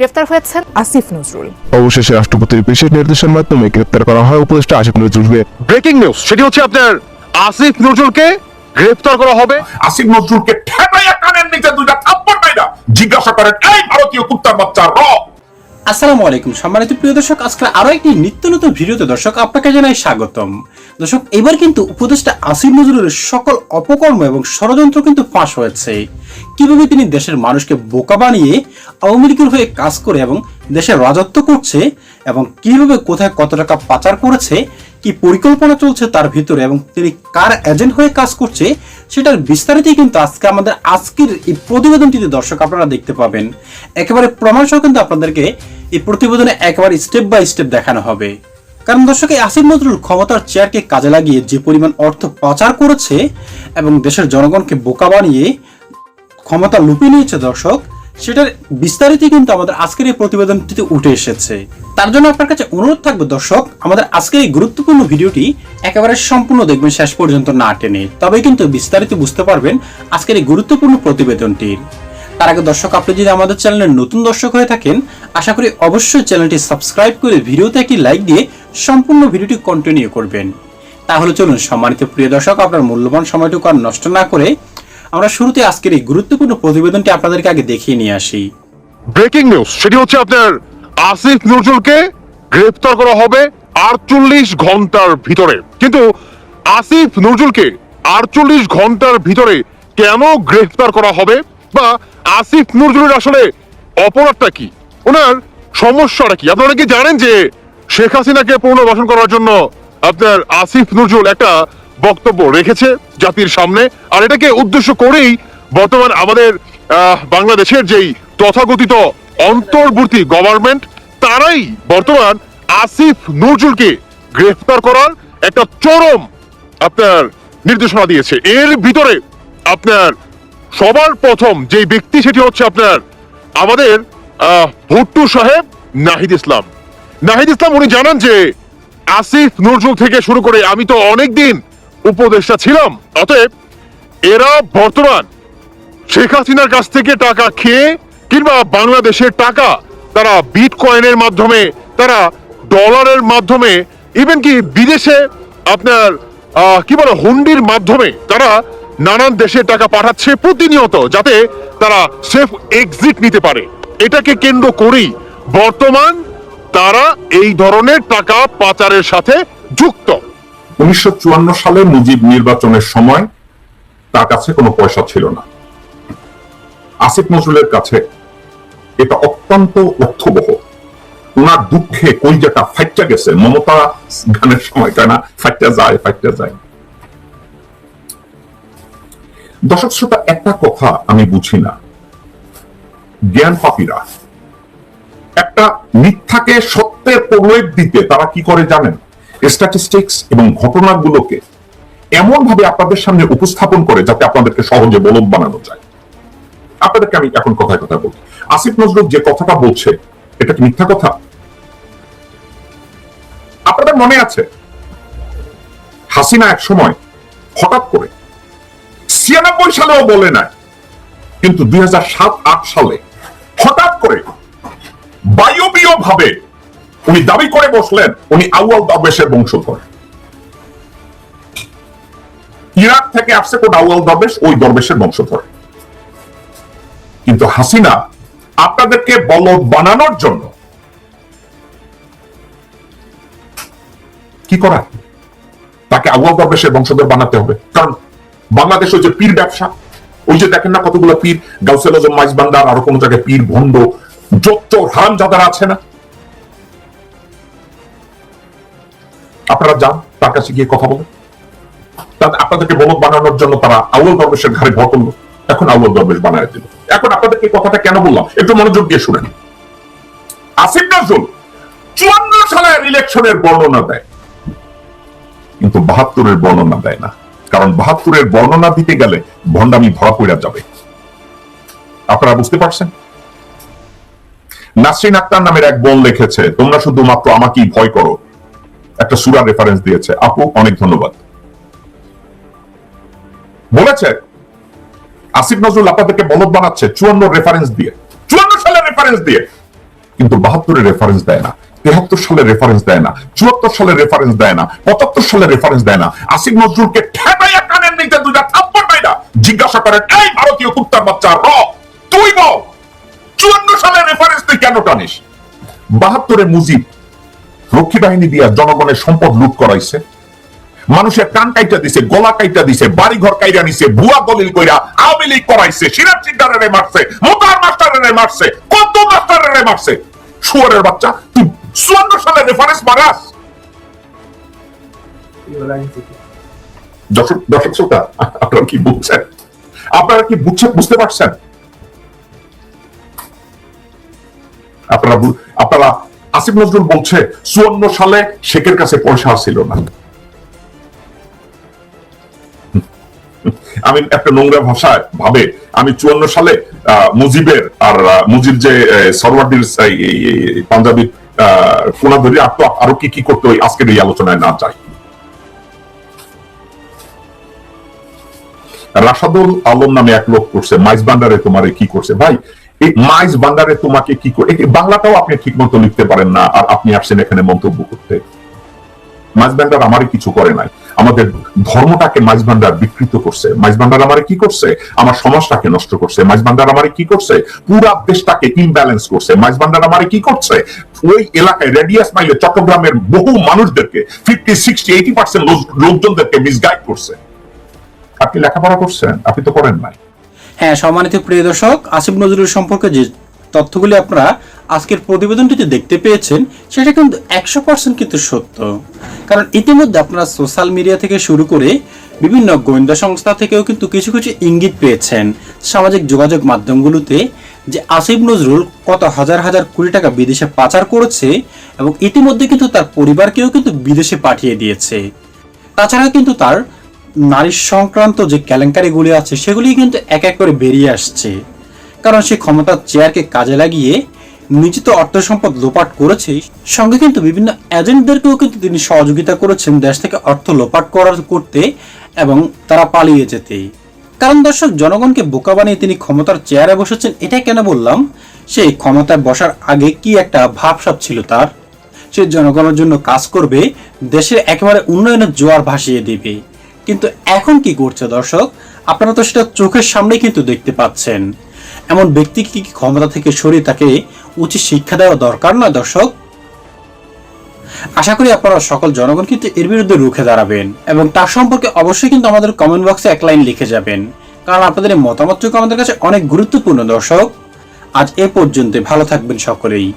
গ্রেফতার হয়েছেন আসিফ নজরুল। অবশেষে রাষ্ট্রপতির বিশেষ নির্দেশের মাধ্যমে গ্রেফতার করা হয় উপদেষ্টা আসিফ নজরুলকে ব্রেকিং নিউজ সেটি হচ্ছে আপনার আসিফ নজরুলকে গ্রেফতার করা হবে। আসিফ নজরুলকে ঠেকাইয়া কানের নিচে দুইটা থাপ্পড় মাইরা জিজ্ঞাসা করেন এই ভারতীয় কুত্তার বাচ্চা র? আসসালামু আলাইকুম। সম্মানিত প্রিয় দর্শক, আজকে আরও একটি নিত্য নতুন ভিডিওতে দর্শক আপনাকে জানাই স্বাগতম। দর্শক, এবার কিন্তু উপদেষ্টা আসিফ নজরুলের সকল অপকর্ম এবং ষড়যন্ত্র কিন্তু ফাঁস হয়েছে। কীভাবে তিনি দেশের মানুষকে বোকা বানিয়ে আওয়ামী লীগের হয়ে কাজ করে এবং দেশের রাজত্ব করছে এবং কীভাবে কোথায় কত টাকা পাচার করেছে, কি পরিকল্পনা চলছে তার ভিতরে এবং তিনি কার এজেন্ট হয়ে কাজ করছে, সেটার বিস্তারিতই কিন্তু আজকে আমাদের আজকের এই প্রতিবেদনটিতে দর্শক আপনারা দেখতে পাবেন। একেবারে প্রমাণ সহ কিন্তু আপনাদেরকে এই প্রতিবেদনে একেবারে স্টেপ বাই স্টেপ দেখানো হবে। কারণ দর্শক, এই আসিফ নজরুল ক্ষমতার চেয়ারকে কাজে লাগিয়ে যে পরিমাণ অর্থ পাচার করেছে এবং দেশের জনগণকে বোকা বানিয়ে ক্ষমতা লুপিয়ে নিয়েছে দর্শক, সেটার বিস্তারিত কিন্তু আমাদের আজকের এই প্রতিবেদনটিতে উঠে এসেছে। তার জন্য আপনার কাছে অনুরোধ থাকবে দর্শক, আমাদের আজকের এই গুরুত্বপূর্ণ ভিডিওটি একেবারে সম্পূর্ণ দেখবেন শেষ পর্যন্ত না টেনে। তবে কিন্তু বিস্তারিত বুঝতে পারবেন আজকের এই গুরুত্বপূর্ণ প্রতিবেদনটির। তার আগে দর্শক, আপনি যদি আমাদের চ্যানেলের নতুন দর্শক হয়ে থাকেন, আশা করি অবশ্যই চ্যানেলটি সাবস্ক্রাইব করে ভিডিওতে একটি লাইক দিয়ে সম্পূর্ণ ভিডিওটি কন্টিনিউ করবেন। তাহলে চলুন, সম্মানিত প্রিয় দর্শক, আপনার মূল্যবান সময়টুকু আর নষ্ট না করে আমরা শুরুতে আজকের এই গুরুত্বপূর্ণ প্রতিবেদনটি আপনাদেরকে আগে দেখিয়ে নিয়ে আসি। ব্রেকিং নিউজ, সেটি হচ্ছে আপনার আসিফ নজরুলকে গ্রেফতার করা হবে আটচল্লিশ ঘণ্টার ভিতরে। কিন্তু আসিফ নজরুলকে আটচল্লিশ ঘণ্টার ভিতরে কেন গ্রেফতার করা হবে? বা আসিফ নজরুলের আসলে অপরাধটা কি? ওনার সমস্যাটা কি? আপনারা কি জানেন যে শেখ হাসিনাকে পুনর্বাসন করার জন্য আপনার আসিফ নজরুল একটা বক্তব্য রেখেছে জাতির সামনে। আর এটাকে উদ্দেশ্য করেই বর্তমান আমাদের বাংলাদেশের যেই তথাকথিত অন্তর্বর্তী গভর্নমেন্ট তারাই বর্তমান আসিফ নজরুলকে গ্রেফতার করার একটা চরম আপনার নির্দেশনা দিয়েছে। এর ভিতরে আপনার সবার প্রথম যে ব্যক্তি সেটি হচ্ছে আপনার আমাদের ভুট্টু সাহেব নাহিদ ইসলাম। নাহিদ ইসলাম, উনি জানান যে আসিফ নজরুল থেকে শুরু করে আমি তো অনেকদিন উপদেষ্টা ছিলাম, অতএব এরা বর্তমান শেখ হাসিনার কাছ থেকে টাকা খেয়ে কিংবা বাংলাদেশের টাকা তারা বিট কয়েনের মাধ্যমে, তারা ডলারের মাধ্যমে ইভেন কি বিদেশে আপনার কি বলে, হুন্ডির মাধ্যমে তারা নানান দেশে টাকা পাঠাচ্ছে প্রতিনিয়ত যাতে তারা সেফ এক্সিট নিতে পারে। এটাকে কেন্দ্র করেই বর্তমান তারা এই ধরনের টাকা পাচারের সাথে যুক্ত। উনিশশো সালে মুজিব নির্বাচনের সময় তার কাছে কোনো পয়সা ছিল না। আসিফ নজরুলের কাছে এটা অত্যন্ত অর্থবহ ওনার দুঃখে কলজাটা ফাইটটা গেছে। মমতা গানের সময় কেনা ফাইটটা যায় ফাইটটা যায়। দর্শক শ্রোতা, একটা কথা আমি বুঝি না। জ্ঞান পাপীরা, একটা মিথ্যাকে সত্যের প্রলেপ দিতে তারা কি করে জানেন? স্ট্যাটিস্টিক্স এবং ঘটনাগুলোকে এমন ভাবে আপনাদের সামনে উপস্থাপন করে যাতে আপনাদেরকে সহজে বলদ বানানো যায়। আপনাদেরকে আমি এখন কথায় কথা বলি আসিফ নজরুল যে কথাটা বলছে, এটা কি মিথ্যা কথা? আপনাদের মনে আছে? হাসিনা এক সময় হঠাৎ করে ছিয়ানব্বই সালেও বলে নাই। কিন্তু দুই হাজার সাত, আট সালে হঠাৎ করে বায়বীয় ভাবে উনি দাবি করে বসলেন, উনি আউয়াল দরবেশের বংশধর। ইরাক থেকে আসছে কোন আউয়াল দরবেশ ওই দরবেশের বংশধর। কিন্তু হাসিনা আপনাদেরকে বলদ বানানোর জন্য কি করা তাকে আউয়াল দরবেশের বংশধর বানাতে হবে। কারণ বাংলাদেশ যে পীর ব্যবসা, ওই যে দেখেন না কতগুলো পীর গাউসেল আজম মাইজবান্ডার আরও কোনো জায়গায় পীর, ভণ্ড, যত হারাম যাদার আছে না। আপনারা যান, তার কাছে গিয়ে কথা বলেন। আপনাদেরকে বানানোর জন্য তারা আউল দরবেশের ঘাড়ে ভর করল। এখন আউল দরবেশ বানায় দিল। এখন আপনাদেরকে কথাটা কেন বললাম? একটু মনোযোগ দিয়ে শুনেন। আসিফ নজরুল চুয়ান্ন সালের ইলেকশনের বর্ণনা দেয়। কিন্তু বাহাত্তরের বর্ণনা দেয় না। কারণ বাহাত্তরের বর্ণনা দিতে গেলে ভণ্ডামি ধরা পড়া যাবে। আপনারা বুঝতে পারছেন? নাসরিন আক্তার নামের এক বোন লিখেছে, তোমরা শুধুমাত্র আমাকেই ভয় করো। একটা সুরা রেফারেন্স দিয়েছে। আপু, অনেক ধন্যবাদ। বলেছে, আসিফ নজরুল আপনাদেরকে বলদ বানাচ্ছে। চুয়ান্ন রেফারেন্স দিয়ে, চুয়ান্ন সালের রেফারেন্স দিয়ে কিন্তু বাহাত্তরের রেফারেন্স দেয় না, তেহাত্তর সালের রেফারেন্স দেয় না, চুয়াত্তর সালের রেফারেন্স দেয় না, পঁচাত্তর সালের রেফারেন্স দেয় না। আসিফ নজরুলকে ঠেকাইয়া কানের নিতে দুইটা থাপ্পড় না জিজ্ঞাসা করেন, এই ভারতীয় কুত্তার বাচ্চা, র, তুই বল চুয়ান্ন সালের রেফারেন্স তুই কেন টানিস? বাহাত্তরে মুজিব রক্ষী বাহিনী দিয়া জনগণের সম্পদ লুট করাইছে। মানুষের কান কাইটা দিছে, গলা কাইটা দিছে বাড়ি ঘর কাইরা নিছে, ভুয়া দলিল কইরা আওয়ামী লীগ করাইছে, সিরাজ সিদ্দারের মারছে মোতার মাস্টারের মারছে, কত মাস্টারের মারছে? শুয়ারের বাচ্চা। তুই চুয়ান্ন সালের রেফারেন্স মারাস দর্শক দর্শক শ্রোতা আপনারা কি বুঝছেন? আপনারা কি বুঝতে পারছেন? আপনারা আপনারা আসিফ নজরুল বলছে, চুয়ান্ন সালে শেখের কাছে পয়সা ছিল না। আমি একটা নোংরা ভাষায় ভাবে আমি চুয়ান্ন সালে মুজিবের আর মুজিব যে সরওয়ার্ডির পাঞ্জাবি ফোনা ধরে আর তো আরও কি কি করতে ওই আজকের এই আলোচনায় না যাই। রাশাদুল আলম নামে এক লোক করছে, মাইজ বান্ডারে তোমার কি করছে? ভাই, এই মাইজ বান্ডারে তোমাকে কি করে বাংলাটাও আপনি ঠিক মতো লিখতে পারেন না, আর আপনি আসছেন এখানে মন্তব্য করতে। মাইজ ভান্ডার আমারই কিছু করে নাই। আমাদের ধর্মটাকে মাইজ ভান্ডার বিকৃত করছে। মাইজ ভান্ডার আমারে কি করছে? আমার সমাজটাকে নষ্ট করছে। মাইজ ভান্ডার আমারে কি করছে? পুরা দেশটাকে ইমব্যালেন্স করছে। মাইজ ভান্ডার আমারে কি করছে? ওই এলাকায় রেডিয়াস মাইলে চট্টগ্রামের বহু মানুষদেরকে ফিফটি সিক্সটি এইটি পার্সেন্ট লোকজনদেরকে মিসগাইড করছে। আপনি লেখাপড়া করছেন? আপনি তো করেন নাই। হ্যাঁ সম্মানিত প্রিয় দর্শক, আসিফ নজরুল সম্পর্কে যে তথ্যগুলি আপনারা আজকের প্রতিবেদনটিতে দেখতে পেয়েছেন, সেটা কিন্তু একশো পার্সেন্ট কিন্তু সত্য। কারণ ইতিমধ্যে আপনারা সোশ্যাল মিডিয়া থেকে শুরু করে বিভিন্ন গোয়েন্দা সংস্থা থেকেও কিন্তু কিছু কিছু ইঙ্গিত পেয়েছেন। সামাজিক যোগাযোগ মাধ্যমগুলোতে যে আসিফ নজরুল কত হাজার হাজার কোটি টাকা বিদেশে পাচার করেছে এবং ইতিমধ্যে কিন্তু তার পরিবারকেও কিন্তু বিদেশে পাঠিয়ে দিয়েছে। তাছাড়া কিন্তু তার নারী সংক্রান্ত যে কেলেঙ্কারিগুলি আছে, সেগুলি কিন্তু এক এক করে বেরিয়ে আসছে। কারণ সে ক্ষমতার চেয়ারকে কাজে লাগিয়ে নিশ্চিত অর্থ সম্পদ লোপাট করেছে। সঙ্গে কিন্তু বিভিন্ন এজেন্টদেরকেও কিন্তু তিনি সহযোগিতা করেছেন দেশ থেকে অর্থ লোপাট করার করতে এবং তারা পালিয়ে যেতে। কারণ দর্শক, জনগণকে বোকা বানিয়ে তিনি ক্ষমতার চেয়ারে বসেছেন, এটা কেন বললাম? সেই ক্ষমতায় বসার আগে কি একটা ভাবসাব ছিল তার? সে জনগণের জন্য কাজ করবে, দেশের একেবারে উন্নয়নের জোয়ার ভাসিয়ে দেবে। কিন্তু এখন কি করছে দর্শক? আপনারা তো সেটা চোখের সামনেই কিন্তু দেখতে পাচ্ছেন। এমন ব্যক্তিকে কি ক্ষমতা থেকে সরিয়ে তাকে উচিত শিক্ষা দেওয়া দরকার না, দর্শক? আশা করি আপনারা সকল জনগণ কিন্তু এর বিরুদ্ধে রুখে দাঁড়াবেন এবং তার সম্পর্কে অবশ্যই কিন্তু আমাদের কমেন্ট বক্সে এক লাইন লিখে যাবেন। কারণ আপনাদের মতামত মতামতটুকু আমাদের কাছে অনেক গুরুত্বপূর্ণ, দর্শক। আজ এ পর্যন্ত ভালো থাকবেন সকলেই।